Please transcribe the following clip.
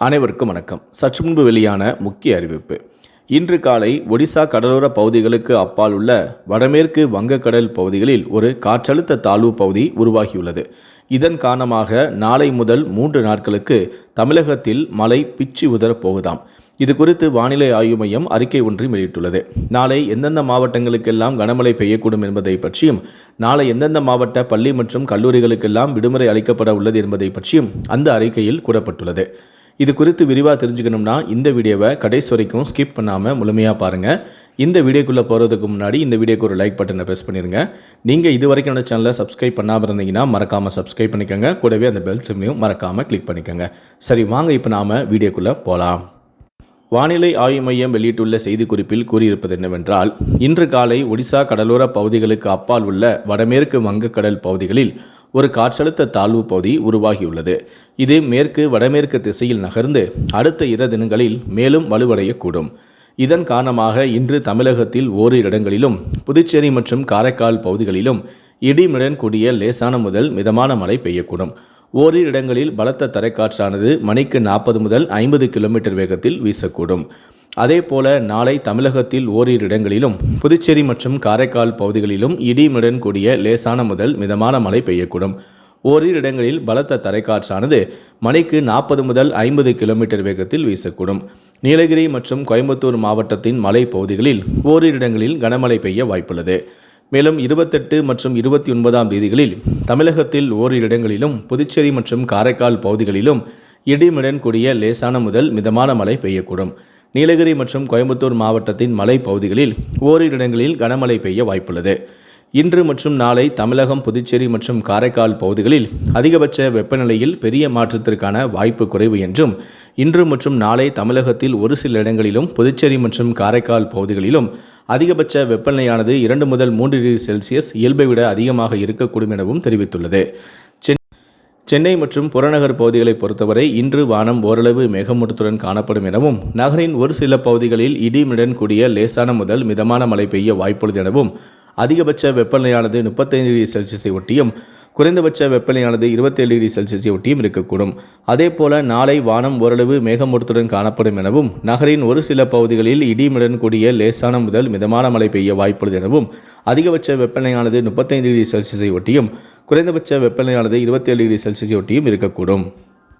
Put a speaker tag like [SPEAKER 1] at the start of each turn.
[SPEAKER 1] அனைவருக்கும் வணக்கம். சற்று முன்பு வெளியான முக்கிய அறிவிப்பு. இன்று காலை ஒடிசா கடலோர பகுதிகளுக்கு அப்பால் உள்ள வடமேற்கு வங்கக்கடல் பகுதிகளில் ஒரு காற்றழுத்த தாழ்வு பகுதி உருவாகியுள்ளது. இதன் காரணமாக நாளை முதல் மூன்று நாட்களுக்கு தமிழகத்தில் மழை பிச்சு உதரப் போகுதாம். இது குறித்து வானிலை ஆய்வு மையம் அறிக்கை ஒன்றையும் வெளியிட்டுள்ளது. நாளை எந்தெந்த மாவட்டங்களுக்கெல்லாம் கனமழை பெய்யக்கூடும் என்பதை பற்றியும் நாளை எந்தெந்த மாவட்ட பள்ளி மற்றும் கல்லூரிகளுக்கெல்லாம் விடுமுறை அளிக்கப்பட உள்ளது என்பதை பற்றியும் அந்த அறிக்கையில் கூறப்பட்டுள்ளது. இது குறித்து விரிவாக தெரிஞ்சுக்கணும்னா இந்த வீடியோவை கடைசி வரைக்கும் ஸ்கிப் பண்ணாமல் முழுமையாக பாருங்கள் இந்த வீடியோக்குள்ளே போகிறதுக்கு முன்னாடி இந்த வீடியோக்கு ஒரு லைக் பட்டனை ப்ரெஸ் பண்ணிடுங்க நீங்கள் இது வரைக்கும் அந்த சேனலை சப்ஸ்கிரைப் பண்ணாமல் இருந்தீங்கன்னா மறக்காமல் சப்ஸ்கிரைப் பண்ணிக்கோங்க. கூடவே அந்த பெல் சிம்லையும் மறக்காமல் கிளிக் பண்ணிக்கோங்க. சரி வாங்க இப்போ நாம் வீடியோக்குள்ளே போகலாம் வானிலை ஆய்வு மையம் வெளியிட்டுள்ள செய்திக்குறிப்பில் கூறியிருப்பது என்னவென்றால் இன்று காலை ஒடிசா கடலோர பகுதிகளுக்கு அப்பால் உள்ள வடமேற்கு வங்கக்கடல் பகுதிகளில் ஒரு காற்றழுத்த தாழ்வு பகுதி உருவாகியுள்ளது. இது மேற்கு வடமேற்கு திசையில் நகர்ந்து அடுத்த இரு தினங்களில் மேலும் வலுவடையக்கூடும். இதன் காரணமாக இன்று தமிழகத்தில் ஓரிரு இடங்களிலும் புதுச்சேரி மற்றும் காரைக்கால் பகுதிகளிலும் இடிமுடன் கூடிய லேசான முதல் மிதமான மழை பெய்யக்கூடும். ஓரிரு இடங்களில் பலத்த தரைக்காற்றானது மணிக்கு நாற்பது முதல் ஐம்பது கிலோமீட்டர் வேகத்தில் வீசக்கூடும். அதேபோல நாளை தமிழகத்தில் ஓரிரு இடங்களிலும் புதுச்சேரி மற்றும் காரைக்கால் பகுதிகளிலும் இடிமுடன் கூடிய லேசான முதல் மிதமான மழை பெய்யக்கூடும். ஓரிரு இடங்களில் பலத்த தரைக்காற்றானது மணிக்கு நாற்பது முதல் ஐம்பது கிலோமீட்டர் வேகத்தில் வீசக்கூடும். நீலகிரி மற்றும் கோயம்புத்தூர் மாவட்டத்தின் மலை பகுதிகளில் ஓரிரு இடங்களில் கனமழை பெய்ய வாய்ப்புள்ளது. மேலும் இருபத்தெட்டு மற்றும் இருபத்தி ஒன்பதாம் தேதிகளில் தமிழகத்தில் ஓரிரு இடங்களிலும் புதுச்சேரி மற்றும் காரைக்கால் பகுதிகளிலும் இடிமுடன் கூடிய லேசான முதல் மிதமான மழை பெய்யக்கூடும். நீலகிரி மற்றும் கோயம்புத்தூர் மாவட்டத்தின் மலை பகுதிகளில் ஓரிரு இடங்களில் கனமழை பெய்ய வாய்ப்புள்ளது. இன்று மற்றும் நாளை தமிழகம் புதுச்சேரி மற்றும் காரைக்கால் பகுதிகளில் அதிகபட்ச வெப்பநிலையில் பெரிய மாற்றத்திற்கான வாய்ப்பு குறைவு என்றும் இன்று மற்றும் நாளை தமிழகத்தில் ஒரு சில இடங்களிலும் புதுச்சேரி மற்றும் காரைக்கால் பகுதிகளிலும் அதிகபட்ச வெப்பநிலையானது இரண்டு முதல் மூன்று டிகிரி செல்சியஸ் இயல்பை விட அதிகமாக இருக்கக்கூடும் எனவும் தெரிவித்துள்ளது. சென்னை மற்றும் புறநகர் பகுதிகளை பொறுத்தவரை இன்று வானம் ஓரளவு மேகமூட்டத்துடன் காணப்படும் எனவும் நகரின் ஒரு சில பகுதிகளில் இடிமுடன் கூடிய லேசான முதல் மிதமான மழை பெய்ய வாய்ப்புள்ளது எனவும் அதிகபட்ச வெப்பநிலையானது முப்பத்தைந்து டிகிரி செல்சியஸை ஒட்டியும் குறைந்தபட்ச வெப்பநிலையானது இருபத்தேழு டிகிரி செல்சியஸை ஒட்டியும் இருக்கக்கூடும். அதேபோல நாளை வானம் ஓரளவு மேகமூட்டத்துடன் காணப்படும் எனவும் நகரின் ஒரு சில பகுதிகளில் இடிமுடன் கூடிய லேசான முதல் மிதமான மழை பெய்ய வாய்ப்புள்ளது எனவும் அதிகபட்ச வெப்பநிலையானது முப்பத்தைந்து டிகிரி செல்சியஸை ஒட்டியும் குறைந்தபட்ச வெப்பநிலையானது இருபத்தேழு டிகிரி செல்சியஸை ஒட்டியும் இருக்கக்கூடும்.